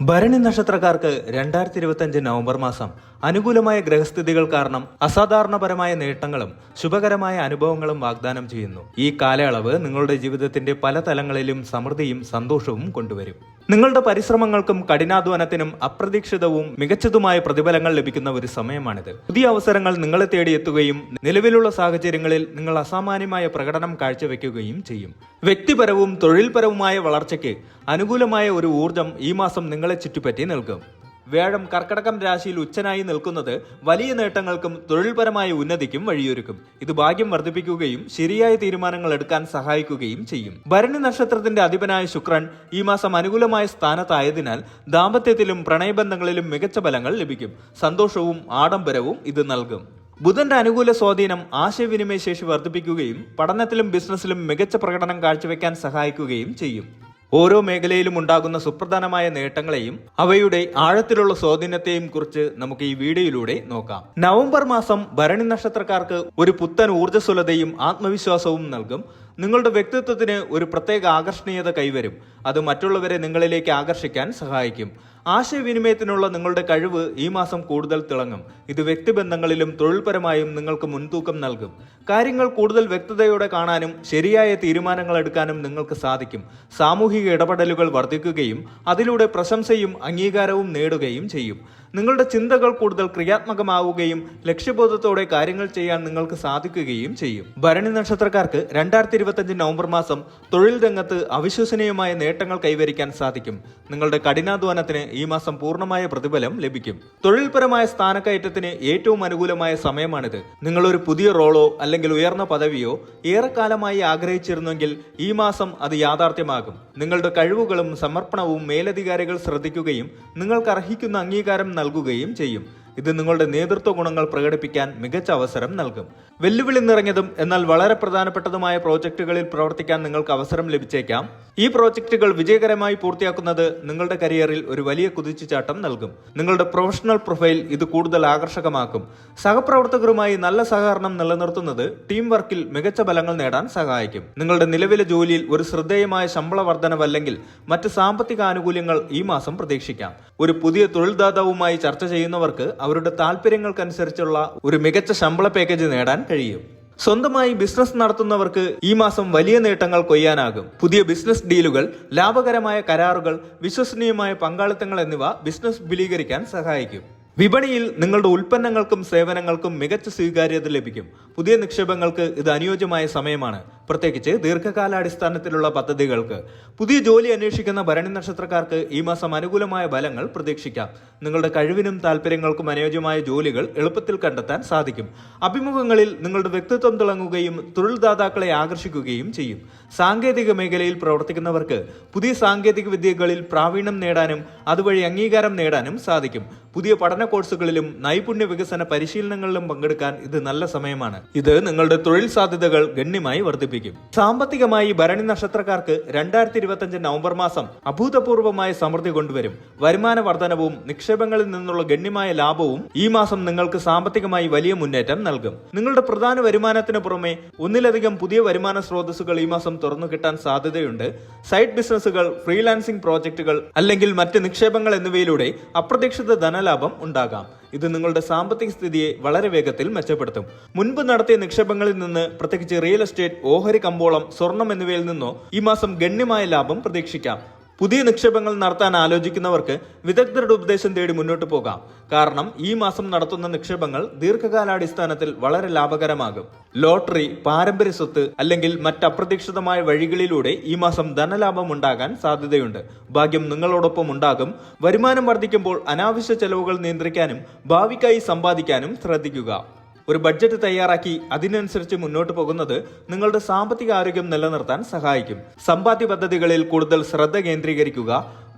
ഭരണി നക്ഷത്രക്കാർക്ക് രണ്ടായിരത്തി ഇരുപത്തിയഞ്ച് നവംബർ മാസം അനുകൂലമായ ഗ്രഹസ്ഥിതികൾ കാരണം അസാധാരണപരമായ നേട്ടങ്ങളും ശുഭകരമായ അനുഭവങ്ങളും വാഗ്ദാനം ചെയ്യുന്നു. ഈ കാലയളവ് നിങ്ങളുടെ ജീവിതത്തിന്റെ പല തലങ്ങളിലും സമൃദ്ധിയും സന്തോഷവും കൊണ്ടുവരും. നിങ്ങളുടെ പരിശ്രമങ്ങൾക്കും കഠിനാധ്വാനത്തിനും അപ്രതീക്ഷിതവും മികച്ചതുമായ പ്രതിഫലങ്ങൾ ലഭിക്കുന്ന ഒരു സമയമാണിത്. പുതിയ അവസരങ്ങൾ നിങ്ങളെ തേടിയെത്തുകയും നിലവിലുള്ള സാഹചര്യങ്ങളിൽ നിങ്ങൾ അസാമാന്യമായ പ്രകടനം കാഴ്ചവെക്കുകയും ചെയ്യും. വ്യക്തിപരവും തൊഴിൽപരവുമായ വളർച്ചയ്ക്ക് അനുകൂലമായ ഒരു ഊർജം ഈ മാസം നിങ്ങളെ ചുറ്റിപ്പറ്റി നിൽക്കും വ്യാഴം കർക്കടകം രാശിയിൽ ഉച്ചനായി നിൽക്കുന്നത് വലിയ നേട്ടങ്ങൾക്കും തൊഴിൽപരമായ ഉന്നതിക്കും വഴിയൊരുക്കും. ഇത് ഭാഗ്യം വർദ്ധിപ്പിക്കുകയും ശരിയായ തീരുമാനങ്ങൾ എടുക്കാൻ സഹായിക്കുകയും ചെയ്യും. ഭരണി നക്ഷത്രത്തിന്റെ അധിപനായ ശുക്രൻ ഈ മാസം അനുകൂലമായ സ്ഥാനത്തായതിനാൽ ദാമ്പത്യത്തിലും പ്രണയബന്ധങ്ങളിലും മികച്ച ഫലങ്ങൾ ലഭിക്കും. സന്തോഷവും ആഡംബരവും ഇത് നൽകും. ബുധന്റെ അനുകൂല സ്വാധീനം ആശയവിനിമയ ശേഷി വർദ്ധിപ്പിക്കുകയും പഠനത്തിലും ബിസിനസ്സിലും മികച്ച പ്രകടനം കാഴ്ചവെക്കാൻ സഹായിക്കുകയും ചെയ്യും. ഓരോ മേഖലയിലും ഉണ്ടാകുന്ന സുപ്രധാനമായ നേട്ടങ്ങളെയും അവയുടെ ആഴത്തിലുള്ള സ്വാധീനത്തെയും കുറിച്ച് നമുക്ക് ഈ വീഡിയോയിലൂടെ നോക്കാം. നവംബർ മാസം ഭരണി നക്ഷത്രക്കാർക്ക് ഒരു പുത്തൻ ഊർജസ്വലതയും ആത്മവിശ്വാസവും നൽകും. നിങ്ങളുടെ വ്യക്തിത്വത്തിന് ഒരു പ്രത്യേക ആകർഷണീയത കൈവരും. അത് മറ്റുള്ളവരെ നിങ്ങളിലേക്ക് ആകർഷിക്കാൻ സഹായിക്കും. ആശയവിനിമയത്തിനുള്ള നിങ്ങളുടെ കഴിവ് ഈ മാസം കൂടുതൽ തിളങ്ങും. ഇത് വ്യക്തിബന്ധങ്ങളിലും തൊഴിൽപരമായും നിങ്ങൾക്ക് മുൻതൂക്കം നൽകും. കാര്യങ്ങൾ കൂടുതൽ വ്യക്തതയോടെ കാണാനും ശരിയായ തീരുമാനങ്ങൾ എടുക്കാനും നിങ്ങൾക്ക് സാധിക്കും. സാമൂഹിക ഇടപെടലുകൾ വർദ്ധിക്കുകയും അതിലൂടെ പ്രശംസയും അംഗീകാരവും നേടുകയും ചെയ്യും. നിങ്ങളുടെ ചിന്തകൾ കൂടുതൽ ക്രിയാത്മകമാവുകയും ലക്ഷ്യബോധത്തോടെ കാര്യങ്ങൾ ചെയ്യാൻ നിങ്ങൾക്ക് സാധിക്കുകയും ചെയ്യും. ഭരണി നക്ഷത്രക്കാർക്ക് രണ്ടായിരത്തി ഇരുപത്തിയഞ്ച് നവംബർ മാസം തൊഴിൽ രംഗത്ത് അവിശ്വസനീയമായ നേട്ടങ്ങൾ കൈവരിക്കാൻ സാധിക്കും. നിങ്ങളുടെ കഠിനാധ്വാനത്തിന് ഈ മാസം പൂർണമായ പ്രതിഫലം ലഭിക്കും. തൊഴിൽപരമായ സ്ഥാനക്കയറ്റത്തിന് ഏറ്റവും അനുകൂലമായ സമയമാണിത്. നിങ്ങൾ ഒരു പുതിയ റോളോ അല്ലെങ്കിൽ ഉയർന്ന പദവിയോ ഏറെക്കാലമായി ആഗ്രഹിച്ചിരുന്നെങ്കിൽ ഈ മാസം അത് യാഥാർത്ഥ്യമാകും. നിങ്ങളുടെ കഴിവുകളും സമർപ്പണവും മേലധികാരികൾ ശ്രദ്ധിക്കുകയും നിങ്ങൾക്ക് അർഹിക്കുന്ന അംഗീകാരം നൽകുകയും ചെയ്യും. ഇത് നിങ്ങളുടെ നേതൃത്വ ഗുണങ്ങൾ പ്രകടിപ്പിക്കാൻ മികച്ച അവസരം നൽകും. വെല്ലുവിളി നിറഞ്ഞതും എന്നാൽ വളരെ പ്രധാനപ്പെട്ടതുമായ പ്രോജക്റ്റുകളിൽ പ്രവർത്തിക്കാൻ നിങ്ങൾക്ക് അവസരം ലഭിച്ചേക്കാം. ഈ പ്രോജക്റ്റുകൾ വിജയകരമായി പൂർത്തിയാക്കുന്നത് നിങ്ങളുടെ കരിയറിൽ ഒരു വലിയ കുതിച്ചുചാട്ടം നൽകും. നിങ്ങളുടെ പ്രൊഫഷണൽ പ്രൊഫൈൽ ഇത് കൂടുതൽ ആകർഷകമാക്കും. സഹപ്രവർത്തകരുമായി നല്ല സഹകരണം നിലനിർത്തുന്നത് ടീം വർക്കിൽ മികച്ച ഫലങ്ങൾ നേടാൻ സഹായിക്കും. നിങ്ങളുടെ നിലവിലെ ജോലിയിൽ ഒരു ശ്രദ്ധേയമായ ശമ്പള വർധനവല്ലെങ്കിൽ മറ്റ് സാമ്പത്തിക ആനുകൂല്യങ്ങൾ ഈ മാസം പ്രതീക്ഷിക്കാം. ഒരു പുതിയ തൊഴിൽദാതാവുമായി ചർച്ച ചെയ്യുന്നവർക്ക് അവരുടെ താല്പര്യങ്ങൾക്കനുസരിച്ചുള്ള ഒരു മികച്ച ശമ്പള പാക്കേജ് നേടാൻ കഴിയും. സ്വന്തമായി ബിസിനസ് നടത്തുന്നവർക്ക് ഈ മാസം വലിയ നേട്ടങ്ങൾ കൊയ്യാനാകും. പുതിയ ബിസിനസ് ഡീലുകൾ ലാഭകരമായ കരാറുകൾ വിശ്വസനീയമായ പങ്കാളിത്തങ്ങൾ എന്നിവ ബിസിനസ് വിപുലീകരിക്കാൻ സഹായിക്കും. വിപണിയിൽ നിങ്ങളുടെ ഉൽപ്പന്നങ്ങൾക്കും സേവനങ്ങൾക്കും മികച്ച സ്വീകാര്യത ലഭിക്കും. പുതിയ നിക്ഷേപങ്ങൾക്ക് ഇത് അനുയോജ്യമായ സമയമാണ്. പ്രത്യേകിച്ച് ദീർഘകാലാടിസ്ഥാനത്തിലുള്ള പദ്ധതികൾക്ക് പുതിയ ജോലി അന്വേഷിക്കുന്ന ഭരണി നക്ഷത്രക്കാർക്ക് ഈ മാസം അനുകൂലമായ ഫലങ്ങൾ പ്രതീക്ഷിക്കാം. നിങ്ങളുടെ കഴിവിനും താല്പര്യങ്ങൾക്കും അനുയോജ്യമായ ജോലികൾ എളുപ്പത്തിൽ കണ്ടെത്താൻ സാധിക്കും. അഭിമുഖങ്ങളിൽ നിങ്ങളുടെ വ്യക്തിത്വം തിളങ്ങുകയും തൊഴിൽദാതാക്കളെ ആകർഷിക്കുകയും ചെയ്യും. സാങ്കേതിക മേഖലയിൽ പ്രവർത്തിക്കുന്നവർക്ക് പുതിയ സാങ്കേതിക വിദ്യകളിൽ പ്രാവീണ്യം നേടാനും അതുവഴി അംഗീകാരം നേടാനും സാധിക്കും. പുതിയ പഠന കോഴ്സുകളിലും നൈപുണ്യ വികസന പരിശീലനങ്ങളിലും പങ്കെടുക്കാൻ ഇത് നല്ല സമയമാണ്. ഇത് നിങ്ങളുടെ തൊഴിൽ സാധ്യതകൾ ഗണ്യമായി വർദ്ധിപ്പിക്കും. സാമ്പത്തികമായി ഭരണി നക്ഷത്രക്കാർക്ക് രണ്ടായിരത്തി ഇരുപത്തിയഞ്ച് നവംബർ മാസം അഭൂതപൂർവമായ സമൃദ്ധി കൊണ്ടുവരും. വരുമാന വർധനവും നിക്ഷേപങ്ങളിൽ നിന്നുള്ള ഗണ്യമായ ലാഭവും ഈ മാസം നിങ്ങൾക്ക് സാമ്പത്തികമായി വലിയ മുന്നേറ്റം നൽകും. നിങ്ങളുടെ പ്രധാന വരുമാനത്തിന് പുറമെ ഒന്നിലധികം പുതിയ വരുമാന സ്രോതസ്സുകൾ ഈ മാസം തുറന്നു കിട്ടാൻ സാധ്യതയുണ്ട്. സൈഡ് ബിസിനസ്സുകൾ ഫ്രീലാൻസിംഗ് പ്രോജക്റ്റുകൾ അല്ലെങ്കിൽ മറ്റ് നിക്ഷേപങ്ങൾ എന്നിവയിലൂടെ അപ്രതീക്ഷിത ധനലാഭം ഉണ്ടാകാം. ഇത് നിങ്ങളുടെ സാമ്പത്തിക സ്ഥിതിയെ വളരെ വേഗത്തിൽ മെച്ചപ്പെടുത്തും. മുൻപ് നടത്തിയ നിക്ഷേപങ്ങളിൽ നിന്ന് പ്രത്യേകിച്ച് റിയൽ എസ്റ്റേറ്റ് ഓഹരി കമ്പോളം സ്വർണം എന്നിവയിൽ നിന്നോ ഈ മാസം ഗണ്യമായ ലാഭം പ്രതീക്ഷിക്കാം. പുതിയ നിക്ഷേപങ്ങൾ നടത്താൻ ആലോചിക്കുന്നവർക്ക് വിദഗ്ധരുടെ ഉപദേശം തേടി മുന്നോട്ട് പോകാം. കാരണം ഈ മാസം നടത്തുന്ന നിക്ഷേപങ്ങൾ ദീർഘകാലാടിസ്ഥാനത്തിൽ വളരെ ലാഭകരമാകും. ലോട്ടറി പാരമ്പര്യ സ്വത്ത് അല്ലെങ്കിൽ മറ്റ് അപ്രതീക്ഷിതമായ വഴികളിലൂടെ ഈ മാസം ധനലാഭം ഉണ്ടാകാൻ സാധ്യതയുണ്ട്. ഭാഗ്യം നിങ്ങളോടൊപ്പം ഉണ്ടാകും. വരുമാനം വർദ്ധിക്കുമ്പോൾ അനാവശ്യ ചെലവുകൾ നിയന്ത്രിക്കാനും ഭാവിക്കായി സമ്പാദിക്കാനും ശ്രദ്ധിക്കുക. ഒരു ബഡ്ജറ്റ് തയ്യാറാക്കി അതിനനുസരിച്ച് മുന്നോട്ട് പോകുന്നത് നിങ്ങളുടെ സാമ്പത്തിക ആരോഗ്യം നിലനിർത്താൻ സഹായിക്കും. സമ്പാദ്യ പദ്ധതികളിൽ കൂടുതൽ ശ്രദ്ധ കേന്ദ്രീകരിക്കുക.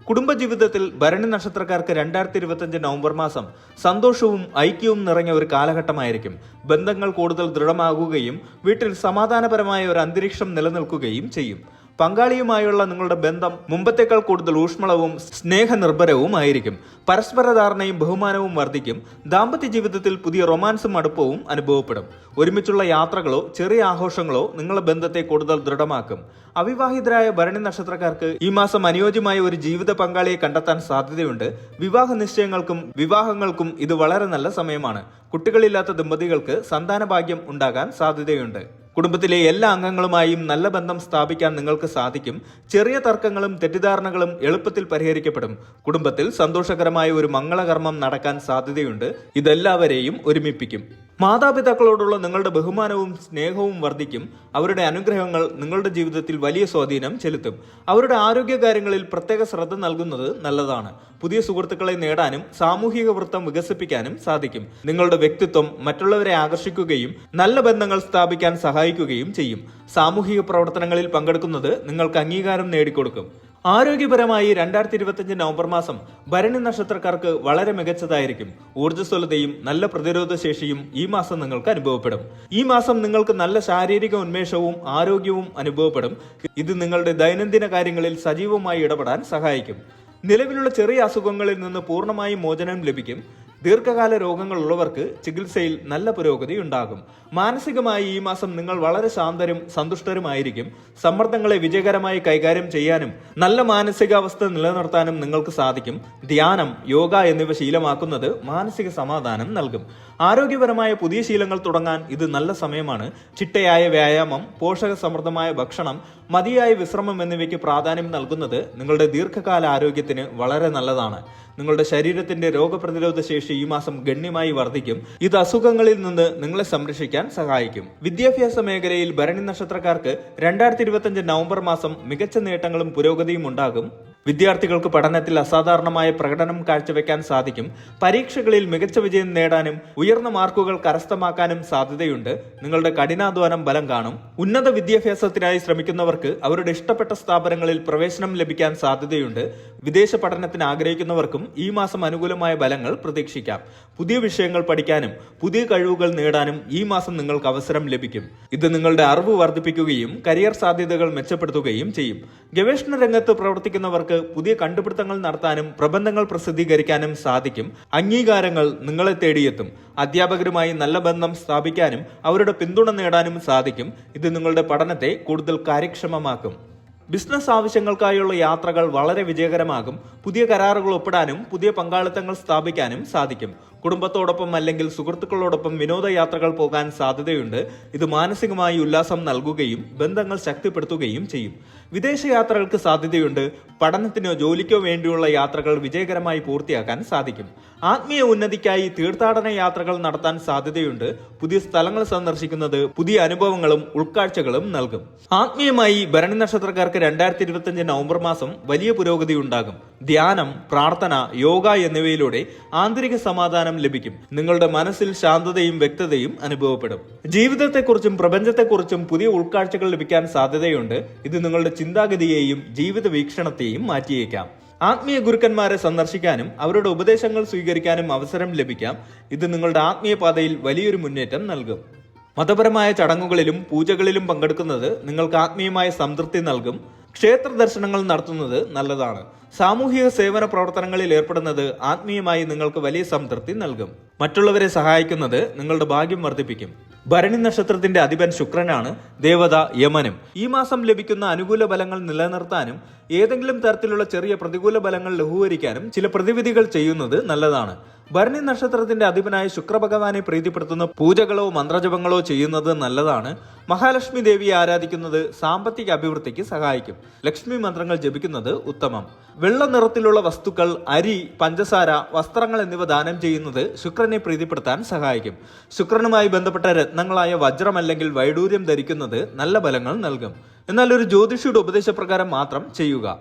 കുടുംബജീവിതത്തിൽ ഭരണി നക്ഷത്രക്കാർക്ക് രണ്ടായിരത്തി ഇരുപത്തിയഞ്ച് നവംബർ മാസം സന്തോഷവും ഐക്യവും നിറഞ്ഞ ഒരു കാലഘട്ടമായിരിക്കും. ബന്ധങ്ങൾ കൂടുതൽ ദൃഢമാകുകയും വീട്ടിൽ സമാധാനപരമായ ഒരു അന്തരീക്ഷം നിലനിൽക്കുകയും ചെയ്യും. പങ്കാളിയുമായുള്ള നിങ്ങളുടെ ബന്ധം മുമ്പത്തേക്കാൾ കൂടുതൽ ഊഷ്മളവും സ്നേഹനിർഭരവും ആയിരിക്കും. പരസ്പര ധാരണയും ബഹുമാനവും വർദ്ധിക്കും. ദാമ്പത്യ ജീവിതത്തിൽ പുതിയ റൊമാൻസും അടുപ്പവും അനുഭവപ്പെടും. ഒരുമിച്ചുള്ള യാത്രകളോ ചെറിയ ആഘോഷങ്ങളോ നിങ്ങളുടെ ബന്ധത്തെ കൂടുതൽ ദൃഢമാക്കും. അവിവാഹിതരായ ഭരണി നക്ഷത്രക്കാർക്ക് ഈ മാസം അനുയോജ്യമായ ഒരു ജീവിത പങ്കാളിയെ കണ്ടെത്താൻ സാധ്യതയുണ്ട്. വിവാഹ നിശ്ചയങ്ങൾക്കും വിവാഹങ്ങൾക്കും ഇത് വളരെ നല്ല സമയമാണ്. കുട്ടികളില്ലാത്ത ദമ്പതികൾക്ക് സന്താന ഭാഗ്യം ഉണ്ടാകാൻ സാധ്യതയുണ്ട്. കുടുംബത്തിലെ എല്ലാ അംഗങ്ങളുമായും നല്ല ബന്ധം സ്ഥാപിക്കാൻ നിങ്ങൾക്ക് സാധിക്കും. ചെറിയ തർക്കങ്ങളും തെറ്റിദ്ധാരണകളും എളുപ്പത്തിൽ പരിഹരിക്കപ്പെടും. കുടുംബത്തിൽ സന്തോഷകരമായ ഒരു മംഗളകർമ്മം നടക്കാൻ സാധ്യതയുണ്ട്. ഇതെല്ലാവരെയും ഒരുമിപ്പിക്കും. മാതാപിതാക്കളോടുള്ള നിങ്ങളുടെ ബഹുമാനവും സ്നേഹവും വർദ്ധിക്കും. അവരുടെ അനുഗ്രഹങ്ങൾ നിങ്ങളുടെ ജീവിതത്തിൽ വലിയ സ്വാധീനം ചെലുത്തും. അവരുടെ ആരോഗ്യകാര്യങ്ങളിൽ പ്രത്യേക ശ്രദ്ധ നൽകുന്നത് നല്ലതാണ്. പുതിയ സുഹൃത്തുക്കളെ നേടാനും സാമൂഹിക വൃത്തം വികസിപ്പിക്കാനും സാധിക്കും. നിങ്ങളുടെ വ്യക്തിത്വം മറ്റുള്ളവരെ ആകർഷിക്കുകയും നല്ല ബന്ധങ്ങൾ സ്ഥാപിക്കാൻ സഹായിക്കുകയും ചെയ്യും. സാമൂഹിക പ്രവർത്തനങ്ങളിൽ പങ്കെടുക്കുന്നത് നിങ്ങൾക്ക് അംഗീകാരം നേടിക്കൊടുക്കും. ആരോഗ്യപരമായി രണ്ടായിരത്തി ഇരുപത്തിയഞ്ച് നവംബർ മാസം ഭരണി നക്ഷത്രക്കാർക്ക് വളരെ മികച്ചതായിരിക്കും. ഊർജസ്വലതയും നല്ല പ്രതിരോധ ശേഷിയും ഈ മാസം നിങ്ങൾക്ക് അനുഭവപ്പെടും. ഈ മാസം നിങ്ങൾക്ക് നല്ല ശാരീരിക ഉന്മേഷവും ആരോഗ്യവും അനുഭവപ്പെടും. ഇത് നിങ്ങളുടെ ദൈനംദിന കാര്യങ്ങളിൽ സജീവമായി ഇടപെടാൻ സഹായിക്കും. നിലവിലുള്ള ചെറിയ അസുഖങ്ങളിൽ നിന്ന് പൂർണമായും മോചനം ലഭിക്കും. ദീർഘകാല രോഗങ്ങളുള്ളവർക്ക് ചികിത്സയിൽ നല്ല പുരോഗതി ഉണ്ടാകും. മാനസികമായി ഈ മാസം നിങ്ങൾ വളരെ ശാന്തരും സന്തുഷ്ടരുമായിരിക്കും. സമ്മർദ്ദങ്ങളെ വിജയകരമായി കൈകാര്യം ചെയ്യാനും നല്ല മാനസികാവസ്ഥ നിലനിർത്താനും നിങ്ങൾക്ക് സാധിക്കും. ധ്യാനം യോഗ എന്നിവ ശീലമാക്കുന്നത് മാനസിക സമാധാനം നൽകും. ആരോഗ്യപരമായ പുതിയ ശീലങ്ങൾ തുടങ്ങാൻ ഇത് നല്ല സമയമാണ്. ചിട്ടയായ വ്യായാമം പോഷക സമൃദ്ധമായ ഭക്ഷണം മതിയായ വിശ്രമം എന്നിവയ്ക്ക് പ്രാധാന്യം നൽകുന്നത് നിങ്ങളുടെ ദീർഘകാല ആരോഗ്യത്തിന് വളരെ നല്ലതാണ്. നിങ്ങളുടെ ശരീരത്തിന്റെ രോഗപ്രതിരോധ ശേഷി ഈ മാസം ഗണ്യമായി വർദ്ധിക്കും. ഇത് അസുഖങ്ങളിൽ നിന്ന് നിങ്ങളെ സംരക്ഷിക്കാൻ സഹായിക്കും. വിദ്യാഭ്യാസ മേഖലയിൽ ഭരണി നക്ഷത്രക്കാർക്ക് രണ്ടായിരത്തി ഇരുപത്തിയഞ്ച് നവംബർ മാസം മികച്ച നേട്ടങ്ങളും പുരോഗതിയും ഉണ്ടാകും. വിദ്യാർത്ഥികൾക്ക് പഠനത്തിൽ അസാധാരണമായ പ്രകടനം കാഴ്ചവെക്കാൻ സാധിക്കും. പരീക്ഷകളിൽ മികച്ച വിജയം നേടാനും ഉയർന്ന മാർക്കുകൾ കരസ്ഥമാക്കാനും സാധ്യതയുണ്ട്. നിങ്ങളുടെ കഠിനാധ്വാനം ബലം കാണും. ഉന്നത വിദ്യാഭ്യാസത്തിനായി ശ്രമിക്കുന്നവർക്ക് അവരുടെ ഇഷ്ടപ്പെട്ട സ്ഥാപനങ്ങളിൽ പ്രവേശനം ലഭിക്കാൻ സാധ്യതയുണ്ട്. വിദേശ പഠനത്തിന് ആഗ്രഹിക്കുന്നവർക്കും ഈ മാസം അനുകൂലമായ ഫലങ്ങൾ പ്രതീക്ഷിക്കാം. പുതിയ വിഷയങ്ങൾ പഠിക്കാനും പുതിയ കഴിവുകൾ നേടാനും ഈ മാസം നിങ്ങൾക്ക് അവസരം ലഭിക്കും. ഇത് നിങ്ങളുടെ അറിവ് വർദ്ധിപ്പിക്കുകയും കരിയർ സാധ്യതകൾ മെച്ചപ്പെടുത്തുകയും ചെയ്യും. ഗവേഷണ രംഗത്ത് പ്രവർത്തിക്കുന്നവർക്ക് പുതിയ കണ്ടുപിടുത്തങ്ങൾ നടത്താനും പ്രബന്ധങ്ങൾ പ്രസിദ്ധീകരിക്കാനും സാധിക്കും. അംഗീകാരങ്ങൾ നിങ്ങളെ തേടിയെത്തും. അധ്യാപകരുമായി നല്ല ബന്ധം സ്ഥാപിക്കാനും അവരുടെ പിന്തുണ നേടാനും സാധിക്കും. ഇത് നിങ്ങളുടെ പഠനത്തെ കൂടുതൽ കാര്യക്ഷമമാക്കും. ബിസിനസ് ആവശ്യങ്ങൾക്കായുള്ള യാത്രകൾ വളരെ വിജയകരമാകും. പുതിയ കരാറുകൾ ഒപ്പിടാനും പുതിയ പങ്കാളിത്തങ്ങൾ സ്ഥാപിക്കാനും സാധിക്കും. കുടുംബത്തോടൊപ്പം അല്ലെങ്കിൽ സുഹൃത്തുക്കളോടൊപ്പം വിനോദയാത്രകൾ പോകാൻ സാധ്യതയുണ്ട്. ഇത് മാനസികമായി ഉല്ലാസം നൽകുകയും ബന്ധങ്ങൾ ശക്തിപ്പെടുത്തുകയും ചെയ്യും. വിദേശയാത്രകൾക്ക് സാധ്യതയുണ്ട്. പഠനത്തിനോ ജോലിക്കോ വേണ്ടിയുള്ള യാത്രകൾ വിജയകരമായി പൂർത്തിയാക്കാൻ സാധിക്കും. ആത്മീയ ഉന്നതിക്കായി തീർത്ഥാടന യാത്രകൾ നടത്താൻ സാധ്യതയുണ്ട്. പുതിയ സ്ഥലങ്ങൾ സന്ദർശിക്കുന്നത് പുതിയ അനുഭവങ്ങളും ഉൾക്കാഴ്ചകളും നൽകും. ആത്മീയമായി ഭരണി നക്ഷത്രക്കാർക്ക് രണ്ടായിരത്തി ഇരുപത്തിയഞ്ച് നവംബർ മാസം വലിയ പുരോഗതി ഉണ്ടാകും ധ്യാനം പ്രാർത്ഥന യോഗ എന്നിവയിലൂടെ ആന്തരിക സമാധാനം ലഭിക്കും. നിങ്ങളുടെ മനസ്സിൽ ശാന്തതയും വ്യക്തതയും അനുഭവപ്പെടും. ജീവിതത്തെക്കുറിച്ചും പ്രപഞ്ചത്തെക്കുറിച്ചും പുതിയ ഉൾക്കാഴ്ചകൾ ലഭിക്കാൻ സാധ്യതയുണ്ട്. ഇത് നിങ്ങളുടെ ചിന്താഗതിയെയും ജീവിത വീക്ഷണത്തെയും മാറ്റിയേക്കാം. ആത്മീയ ഗുരുക്കന്മാരെ സന്ദർശിക്കാനും അവരുടെ ഉപദേശങ്ങൾ സ്വീകരിക്കാനും അവസരം ലഭിക്കാം. ഇത് നിങ്ങളുടെ ആത്മീയ പാതയിൽ വലിയൊരു മുന്നേറ്റം നൽകും. മതപരമായ ചടങ്ങുകളിലും പൂജകളിലും പങ്കെടുക്കുന്നത് നിങ്ങൾക്ക് ആത്മീയമായ സംതൃപ്തി നൽകും. ക്ഷേത്ര ദർശനങ്ങൾ നടത്തുന്നത് നല്ലതാണ്. സാമൂഹിക സേവന പ്രവർത്തനങ്ങളിൽ ഏർപ്പെടുന്നത് ആത്മീയമായി നിങ്ങൾക്ക് വലിയ സംതൃപ്തി നൽകും. മറ്റുള്ളവരെ സഹായിക്കുന്നത് നിങ്ങളുടെ ഭാഗ്യം വർദ്ധിപ്പിക്കും. ഭരണി നക്ഷത്രത്തിന്റെ അധിപൻ ശുക്രനാണ് ദേവത യമനും. ഈ മാസം ലഭിക്കുന്ന അനുകൂല ബലങ്ങൾ നിലനിർത്താനും ഏതെങ്കിലും തരത്തിലുള്ള ചെറിയ പ്രതികൂല ബലങ്ങൾ ലഘൂകരിക്കാനും ചില പ്രതിവിധികൾ ചെയ്യുന്നത് നല്ലതാണ്. ഭരണി നക്ഷത്രത്തിന്റെ അധിപനായ ശുക്രഭഗവാനെ പ്രീതിപ്പെടുത്തുന്ന പൂജകളോ മന്ത്രജപങ്ങളോ ചെയ്യുന്നത് നല്ലതാണ്. മഹാലക്ഷ്മി ദേവിയെ ആരാധിക്കുന്നത് സാമ്പത്തിക അഭിവൃദ്ധിക്ക് സഹായിക്കും. ലക്ഷ്മി മന്ത്രങ്ങൾ ജപിക്കുന്നത് ഉത്തമം. വെള്ള നിറത്തിലുള്ള വസ്തുക്കൾ അരി പഞ്ചസാര വസ്ത്രങ്ങൾ എന്നിവ ദാനം ചെയ്യുന്നത് ശുക്രനെ പ്രീതിപ്പെടുത്താൻ സഹായിക്കും. ശുക്രനുമായി ബന്ധപ്പെട്ട രത്നങ്ങളായ വജ്രം അല്ലെങ്കിൽ വൈഡൂര്യം ധരിക്കുന്നത് നല്ല ഫലങ്ങൾ നൽകും. എന്നാൽ ഒരു ജ്യോതിഷിയുടെ ഉപദേശപ്രകാരം മാത്രം ചെയ്യുക.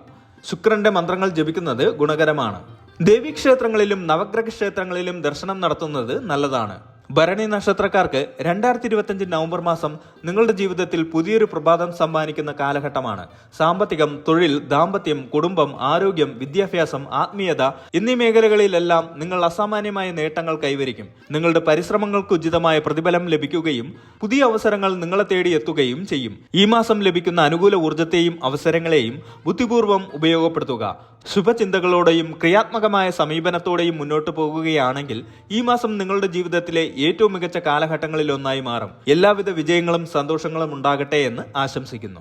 ശുക്രന്റെ മന്ത്രങ്ങൾ ജപിക്കുന്നത് ഗുണകരമാണ്. ദേവീക്ഷേത്രങ്ങളിലും നവഗ്രഹ ക്ഷേത്രങ്ങളിലും ദർശനം നടത്തുന്നത് നല്ലതാണ്. ഭരണി നക്ഷത്രക്കാർക്ക് രണ്ടായിരത്തി ഇരുപത്തിയഞ്ച് നവംബർ മാസം നിങ്ങളുടെ ജീവിതത്തിൽ പുതിയൊരു പ്രഭാതം സമ്മാനിക്കുന്ന കാലഘട്ടമാണ്. സാമ്പത്തികം തൊഴിൽ ദാമ്പത്യം കുടുംബം ആരോഗ്യം വിദ്യാഭ്യാസം ആത്മീയത എന്നീ മേഖലകളിലെല്ലാം നിങ്ങൾ അസാമാന്യമായ നേട്ടങ്ങൾ കൈവരിക്കും. നിങ്ങളുടെ പരിശ്രമങ്ങൾക്ക് ഉചിതമായ പ്രതിഫലം ലഭിക്കുകയും പുതിയ അവസരങ്ങൾ നിങ്ങളെ തേടി എത്തുകയും ചെയ്യും. ഈ മാസം ലഭിക്കുന്ന അനുകൂല ഊർജത്തെയും അവസരങ്ങളെയും ബുദ്ധിപൂർവം ഉപയോഗപ്പെടുത്തുക. ശുഭചിന്തകളോടെയും ക്രിയാത്മകമായ സമീപനത്തോടെയും മുന്നോട്ട് പോകുകയാണെങ്കിൽ ഈ മാസം നിങ്ങളുടെ ജീവിതത്തിലെ ഏറ്റവും മികച്ച കാലഘട്ടങ്ങളിലൊന്നായി മാറും. എല്ലാവിധ വിജയങ്ങളും സന്തോഷങ്ങളും ഉണ്ടാകട്ടെ എന്ന് ആശംസിക്കുന്നു.